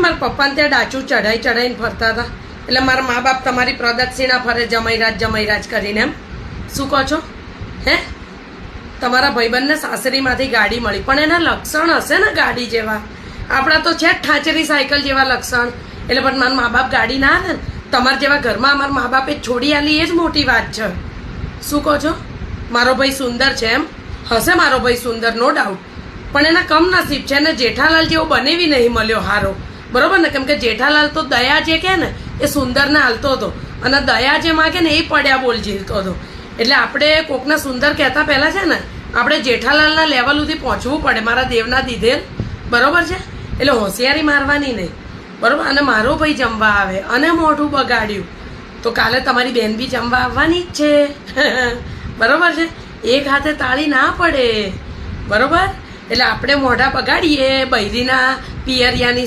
મારા પપ્પાને ત્યાં ડાચું ચઢાઈ ચઢાઈને ફરતા હતા. એટલે મારા મા બાપ તમારી પ્રદક્ષિણા ફરે, જમૈરાજ જમૈરાજ કરીને એમ. શું કહો છો? હે? તમારા ભાઈબંધને સાસરીમાંથી ગાડી મળી. પણ એના લક્ષણ હશે ને ગાડી જેવા? આપણા તો છે જ ઠાંચરી સાયકલ જેવા લક્ષણ. એટલે પણ મારા મા બાપ ગાડી ના આવે ને? તમારા જેવા ઘરમાં અમારા મા બાપે છોડી આલી એ જ મોટી વાત છે. શું કહો છો? મારો ભાઈ સુંદર છે એમ. હશે મારો ભાઈ સુંદર નો ડાઉટ પણ એના કમ નસીબ છે અને જેઠાલાલ જેવો બનેવી નહીં મળ્યો હારો. બરોબર ને? કેમ કે જેઠાલાલ તો દયા જે કે ને, એ સુંદરને હાલતો હતો. અને દયા જે માગે ને, એ પડ્યા બોલ જીલતો હતો. એટલે આપણે કોકને સુંદર કહેતા પહેલાં છે ને, આપણે જેઠાલાલના લેવલ સુધી પહોંચવું પડે. મારા દેવના દીધે. બરોબર છે? એટલે હોશિયારી મારવાની નહીં. બરોબર? અને મારો ભાઈ જમવા આવે અને મોઢું બગાડ્યું. તો કાલે તમારી બેન બી જમવા આવવાની જ છે. બરોબર છે? એક હાથે તાળી ના પડે. બરોબર? એટલે આપણે મોઢા બગાડીએ, બૈરીના પિયરિયાની